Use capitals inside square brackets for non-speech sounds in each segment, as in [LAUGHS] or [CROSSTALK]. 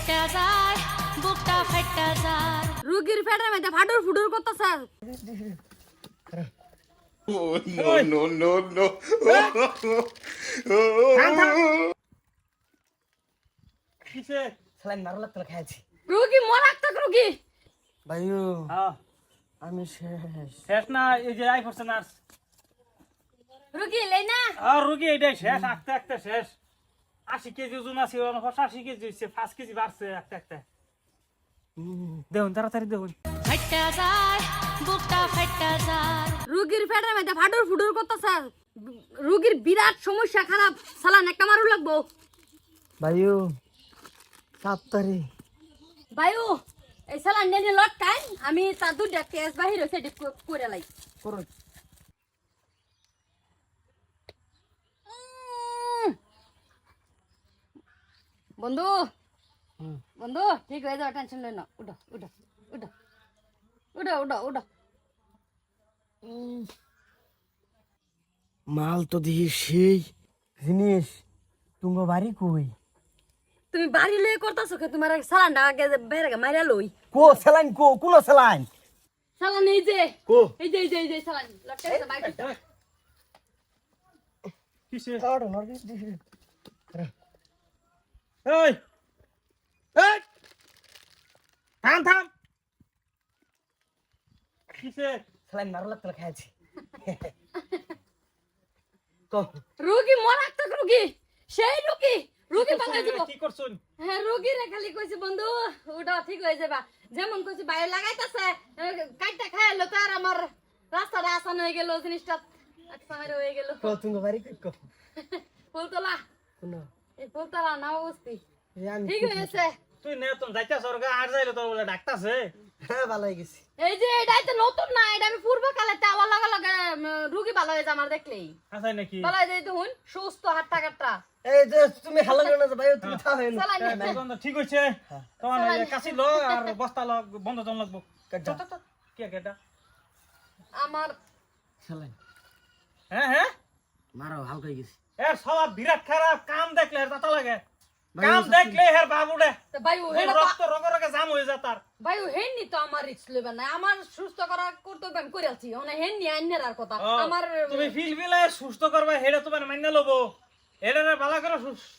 ফাইটা যায় বুকটা ফাইটা যায়। রুগীর মধ্যে ফাটুর ফুটুর করতেছে! কিসে? লাগতো খাইছি। রুগী রুগী। ভাইও হ্যাঁ। আমি শেষ। শেষ না এই যে আই করছে নার্স। রুগী লেই না আর রুগী এইটাই শেষ আঁকতে আঁকতে শেষ। আশি কেজি ওজন আছে পঁচাশি কেজি হচ্ছে পাঁচ কেজি বাড়ছে একটা একটা। দেখুন তাড়াতাড়ি দেখুন। ফাইটা যায় বুকটা ফাইটা যায়। রুগীর পেটের মধ্যে ফাটুর ফুটুর করতেছে। রুগীর বিরাট সমস্যা খারাপ। সালান একটা মারু লাগবো। ভাইও তাড়াতাড়ি। বায়ু এই সালান নিয়ে লটকাই আমি তার দুটা কেস বাহির হয়েছে করে লাই। করো। বন্ধু। বন্ধু ঠিক হয়ে যাও টেনশন লই না। উঠো উঠো উঠো। উঠো উঠো উঠো। মাল তো দেখি সেই জিনিস। তোমার বাড়ি কই? তুমি বাড়ি লয়ে করতেছো কে? তোমার সালানটা আগে বের আগে মাইরা লই। কো সালান কো কোন সালান সালান এই যে কো। এই যে এই যে এই যে সালান লটকাই বাইরে। কিসে? এই এই থাম থাম। কিসে? স্যালাইন মারো লাগতো খাইছি। [LAUGHS] রুগী মরাত্মক রুগী সেই রুগী রুগী বাংলা দিব। কি করছুন হ্যাঁ রুগী রে খালি কইছে বন্ধু ওটা ঠিক হয়ে যাবা। যেমন কইছে বাইরে লাগাইতাছে কাটটা খাইলো তো আর আমার রাস্তাটা আসান হয়ে গেল জিনিসটা একসাথে হয়ে গেল। কো বাড়ি কই? [LAUGHS] ফুলতলা। কোন। এই ফুলতলা না বস্তি ঠিক হয়েছে। তুই নে তুমি যাইতে সরগা আর যাইলে তোর বলে ডাক্তারছে হ্যাঁ ভালো হয়ে গেছি। এই যে এটাই তো নতুন না এটা আমি পূর্বকালে আবার লাগা লাগা রুগী ভালো হয়ে যায় আমার দেখলেই। আসাই নাকি? ভালো হয়ে যায় দেখুন সুস্থ হাট্টা কাটটা। এই যে তুমি হালো করো না যে তুমি থাও হেন চালান এই ঠিক হইছে তোমার কাশি লো আর বস্তা লো বন্ধ জন লাগবো। কাটা কেটা আমার হ্যাঁ হ্যাঁ? মারো হালকা হয়ে গেছি। এর স্বভাব বিরাট খারাপ কাম দেখলে এর তাতা লাগে। কাম দেখলে হের বাবুডে ওর এটা তো রক্ত রগে রগে জাম হয়ে যায় তার। বায়ু হেননি তো আমার রিক্স লইবে না। আমার সুস্থ আমি করে আছি। মানে হেননি আইনের আর কথা। আমার তুমি ফিল ফিলে সুস্থ করবা হেডে তোমার মান্য লবো হেডে ভালো করে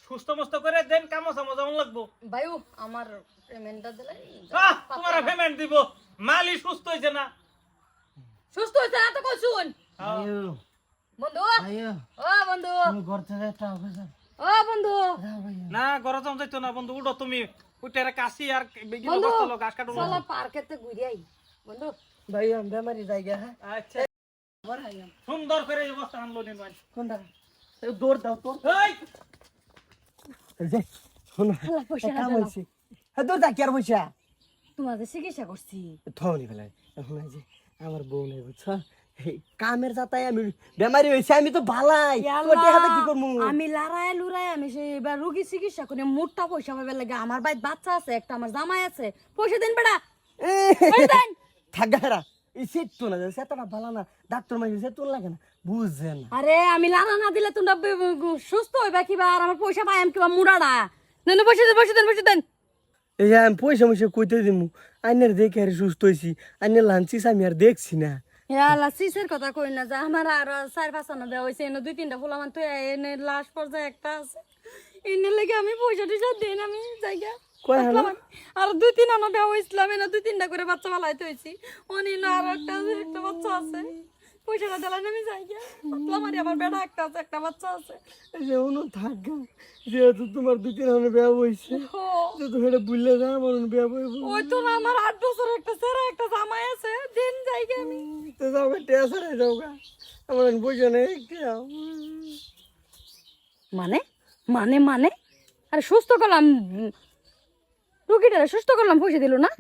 সুস্থ মস্ত করে দেন কামো সামো যেমন লাগবো। বায়ু আমার পেমেন্টটা দিলে তোমার পেমেন্ট দিব। মালি সুস্থ হয়েছে না। সুস্থ হইছে না তো কইছুন? ভাইও বন্ধু? ও বন্ধু। তুমি ঘর থেকে একটা অফিসার ও বন্ধু। ভাইও না ঘরে যাও যাইতো না বন্ধু উঠো তুমি। উঠে কাশি আর বন্ধু বস্তা লো গাছ কাটো চলো পার্কেতে ঘুরে আই। বন্ধু। ভাইও আমি বেমারি জায়গা হ্যাঁ? আচ্ছা। সুন্দর করে বস্তা আনলো নিন ভাই। কোনটা? দৌড় দাও তোর এই! যে শোনো কাম হইছে হ্যাঁ দৌড় দা কি আর পয়সা তোমাদের চিকিৎসা করছি। থনি ফেলাই। এখন যে আমার বউ নেই বুঝছ? কামের যাতাই আমি বেমারি হয়েছে আমি তো ভালাই কি করব আমি লড়াই লুড়াই আমি সেই এবার রুগী চিকিৎসা করি মোটা পয়সা পাবে লাগে। আমার বাড়িতে বাচ্চা আছে একটা আমার জামাই আছে। পয়সা দেন বেড়া থাকা না সেতটা ভালো না ডাক্তার মাঝে সেট তো লাগে না। আরে আমি লানা না দিলে তোমরা সুস্থ হইবা কিবা আর আমার পয়সা পাই আমি কিবা মুড়াড়া। দেন পয়সা দেন পয়সা দেন পয়সা দেন। এই আমি পয়সা ময়সা কইতে দিমু আইনের দেখে আর সুস্থ হয়েছি আইনের লাঞ্চিস আমি আর দেখছি না। ইয়ালা সিসের কথা কই না যে আমার আর চার পাঁচ আনা দেওয়া হয়েছে এনে দুই তিনটা ফুল আমার তো এনে লাশ পর্যায়ে একটা আছে। এনে লেগে আমি পয়সা টয়সা দেন আমি জায়গা? আর দুই তিন আনা দেওয়া হয়েছিলাম এনে দুই তিনটা করে বাচ্চা পালাইতে হয়েছি অনিল আর একটা একটা বাচ্চা আছে। পয়সাটা দিলাম আমি পাতলা মারি আমার বেড়া একটা আছে একটা বাচ্চা আছে। যে অনু থাকা যেহেতু তোমার দুই তিন হাজার বিয়া বইছে ও, যেহেতু সেটা বুঝলে যা আমার বিয়া বইব ওই তো না আমার আট বছর একটা ছেড়া একটা জামাই আছে দিন জায়গা আমি। তো যাও গা টেসারে যাও গা। আমার নেই কেউ মানে? মানে মানে? আরে সুস্থ করলাম রুগীটা সুস্থ করলাম পয়সা দিল না?